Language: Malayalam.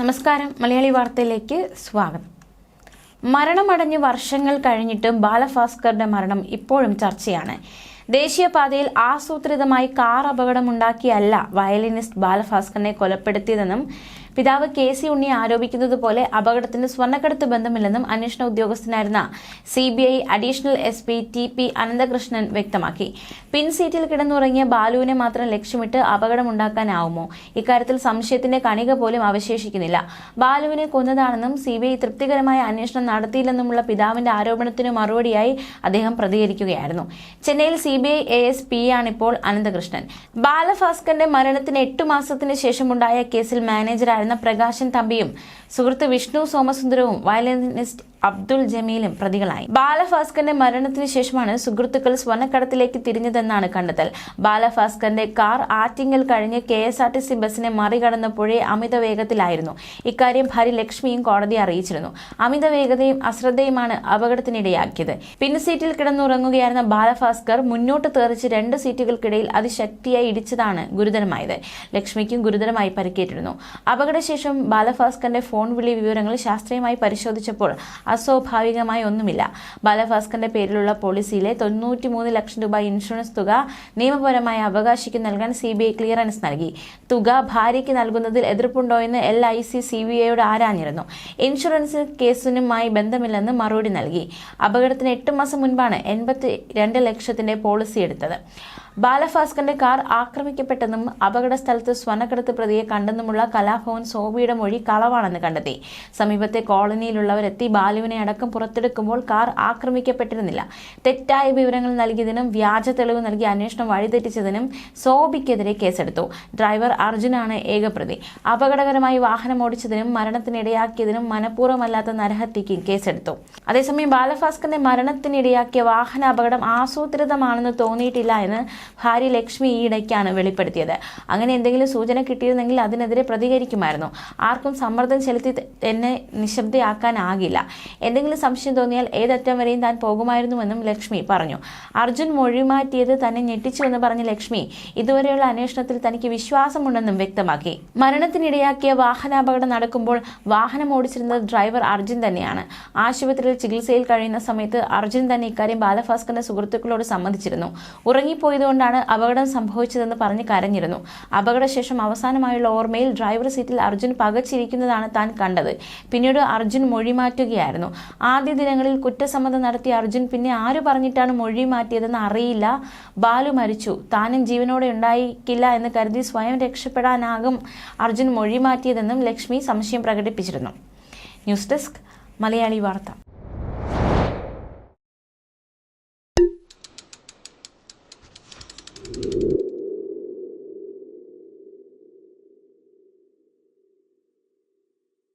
നമസ്കാരം. മലയാളി വാർത്തയിലേക്ക് സ്വാഗതം. മരണമടഞ്ഞ് വർഷങ്ങൾ കഴിഞ്ഞിട്ടും ബാലഭാസ്കറുടെ മരണം ഇപ്പോഴും ചർച്ചയാണ്. ദേശീയപാതയിൽ ആസൂത്രിതമായി കാർ അപകടമുണ്ടാക്കിയല്ല വയലിനിസ്റ്റ് ബാലഭാസ്കറിനെ കൊലപ്പെടുത്തിയതെന്നും പിതാവ് കെ സി ഉണ്ണി ആരോപിക്കുന്നത് പോലെ അപകടത്തിന് സ്വർണക്കടത്ത് ബന്ധമില്ലെന്നും അന്വേഷണ ഉദ്യോഗസ്ഥനായിരുന്ന C B I additional S P T P Ananthakrishnan വ്യക്തമാക്കി. പിൻസീറ്റിൽ കിടന്നുറങ്ങിയ ബാലുവിനെ മാത്രം ലക്ഷ്യമിട്ട് അപകടമുണ്ടാക്കാനാവുമോ? ഇക്കാര്യത്തിൽ സംശയത്തിന്റെ കണിക പോലും അവശേഷിക്കുന്നില്ല. ബാലുവിനെ കൊന്നതാണെന്നും സി ബി ഐ തൃപ്തികരമായ അന്വേഷണം നടത്തിയില്ലെന്നുമുള്ള പിതാവിന്റെ ആരോപണത്തിനു മറുപടിയായി അദ്ദേഹം പ്രതികരിക്കുകയായിരുന്നു. ചെന്നൈയിൽ C B I A S P ആണിപ്പോൾ Ananthakrishnan. ബാലഭാസ്കറിന്റെ മരണത്തിന് എട്ടു മാസത്തിന് ശേഷമുണ്ടായ കേസിൽ മാനേജറായിരുന്ന പ്രകാശൻ തമ്പിയും സുഹൃത്ത് വിഷ്ണു സോമസുന്ദരവും വയലിനിസ്റ്റ് അബ്ദുൾ ജമീലും പ്രതികളായി. ബാലഭാസ്കറിന്റെ മരണത്തിന് ശേഷമാണ് സുഹൃത്തുക്കൾ സ്വർണക്കടത്തിലേക്ക് തിരിഞ്ഞതെന്നാണ് കണ്ടെത്തൽ. ബാലഭാസ്കറിന്റെ കാർ ആറ്റിങ്ങൽ കഴിഞ്ഞ് K S R T C ബസിനെ മറികടന്നപ്പോഴേ അമിത വേഗത്തിലായിരുന്നു. ഇക്കാര്യം ഭാര്യ ലക്ഷ്മിയും കോടതിയെ അറിയിച്ചിരുന്നു. അമിത വേഗതയും അശ്രദ്ധയുമാണ് അപകടത്തിനിടയാക്കിയത്. പിൻസീറ്റിൽ കിടന്നുറങ്ങുകയായിരുന്ന ബാലഭാസ്കർ മുന്നോട്ട് തെറിച്ച് രണ്ട് സീറ്റുകൾക്കിടയിൽ അതിശക്തിയായി ഇടിച്ചതാണ് ഗുരുതരമായത്. ലക്ഷ്മിക്കും ഗുരുതരമായി പരിക്കേറ്റിരുന്നു. അപകടശേഷം ബാലഭാസ്കറിന്റെ ഫോൺ വിളി വിവരങ്ങൾ ശാസ്ത്രീയമായി പരിശോധിച്ചപ്പോൾ അസ്വാഭാവികമായി ഒന്നുമില്ല. ബാലഭാസ്കറിന്റെ പേരിലുള്ള പോളിസിയിലെ തൊണ്ണൂറ്റിമൂന്ന് ലക്ഷം രൂപ ഇൻഷുറൻസ് തുക നിയമപരമായ അവകാശിക്ക് നൽകാൻ സി ബി ഐ ക്ലിയറൻസ് നൽകി. തുക ഭാര്യയ്ക്ക് നൽകുന്നതിൽ എതിർപ്പുണ്ടോ എന്ന് L I C C B ഐയോട് ആരാഞ്ഞിരുന്നു. ഇൻഷുറൻസ് കേസിനുമായി ബന്ധമില്ലെന്ന് മറുപടി നൽകി. അപകടത്തിന് എട്ട് മാസം മുൻപാണ് എൺപത്തി രണ്ട് ലക്ഷത്തിന്റെ പോളിസി എടുത്തത്. ബാലഭാസ്കറിന്റെ കാർ ആക്രമിക്കപ്പെട്ടെന്നും അപകട സ്ഥലത്ത് സ്വർണക്കടത്ത് പ്രതിയെ കണ്ടെന്നുമുള്ള കലാഭവൻ സോബിയുടെ മൊഴി കളവാണെന്ന് കണ്ടെത്തി. സമീപത്തെ കോളനിയിലുള്ളവരെത്തി ബാലുവിനെ അടക്കം പുറത്തെടുക്കുമ്പോൾ കാർ ആക്രമിക്കപ്പെട്ടിരുന്നില്ല. തെറ്റായ വിവരങ്ങൾ നൽകിയതിനും വ്യാജ തെളിവ് നൽകി അന്വേഷണം വഴിതെറ്റിച്ചതിനും സോബിക്കെതിരെ കേസെടുത്തു. ഡ്രൈവർ അർജുനാണ് ഏകപ്രതി അപകടകരമായി വാഹനം ഓടിച്ചതിനും മരണത്തിനിടയാക്കിയതിനും മനഃപൂർവമല്ലാത്ത നരഹത്യയ്ക്കും കേസെടുത്തു. അതേസമയം ബാലഭാസ്കറിന്റെ മരണത്തിനിടയാക്കിയ വാഹന അപകടം ആസൂത്രിതമാണെന്ന് തോന്നിയിട്ടില്ല എന്ന് ഭാര്യ ലക്ഷ്മി ഈയിടയ്ക്കാണ് വെളിപ്പെടുത്തിയത്. അങ്ങനെ എന്തെങ്കിലും സൂചന കിട്ടിയിരുന്നെങ്കിൽ അതിനെതിരെ പ്രതികരിക്കുമായിരുന്നു. ആർക്കും സമ്മർദ്ദം ചെലുത്തി എന്നെ നിശബ്ദയാക്കാനാകില്ല. എന്തെങ്കിലും സംശയം തോന്നിയാൽ ഏതറ്റം വരെയും താൻ പോകുമായിരുന്നുവെന്നും ലക്ഷ്മി പറഞ്ഞു. അർജുൻ മൊഴിമാറ്റിയത് തന്നെ ഞെട്ടിച്ചുവെന്ന് പറഞ്ഞ ലക്ഷ്മി ഇതുവരെയുള്ള അന്വേഷണത്തിൽ തനിക്ക് വിശ്വാസമുണ്ടെന്നും വ്യക്തമാക്കി. മരണത്തിനിടയാക്കിയ വാഹനാപകടം നടക്കുമ്പോൾ വാഹനം ഓടിച്ചിരുന്നത് ഡ്രൈവർ അർജുൻ തന്നെയാണ്. ആശുപത്രിയിൽ ചികിത്സയിൽ കഴിയുന്ന സമയത്ത് അർജുൻ തന്നെ ഇക്കാര്യം ബാലഭാസ്കറിന്റെ സുഹൃത്തുക്കളോട് സമ്മതിച്ചിരുന്നു. ഉറങ്ങിപ്പോയതുകൊണ്ടാണ് അപകടം സംഭവിച്ചതെന്ന് പറഞ്ഞ് കരഞ്ഞിരുന്നു. അപകടശേഷം അവസാനമായുള്ള ഓർമ്മയിൽ ഡ്രൈവർ സീറ്റിൽ അർജുൻ പകച്ചിരിക്കുന്നതാണ് താൻ കണ്ടത്. പിന്നീട് അർജുൻ മൊഴി മാറ്റുകയായിരുന്നു. ആദ്യ ദിനങ്ങളിൽ കുറ്റസമ്മതം നടത്തിയ അർജുൻ പിന്നെ ആര് പറഞ്ഞിട്ടാണ് മൊഴി മാറ്റിയതെന്ന് അറിയില്ല. ബാലു മരിച്ചു. താനും ജീവനോടെ ഉണ്ടായിക്കില്ല എന്ന് കരുതി സ്വയം രക്ഷപ്പെടാനാകും അർജുൻ മൊഴി മാറ്റിയതെന്നും ലക്ഷ്മി സംശയം പ്രകടിപ്പിച്ചിരുന്നു. ന്യൂസ് ഡെസ്ക് മലയാളി വാർത്ത.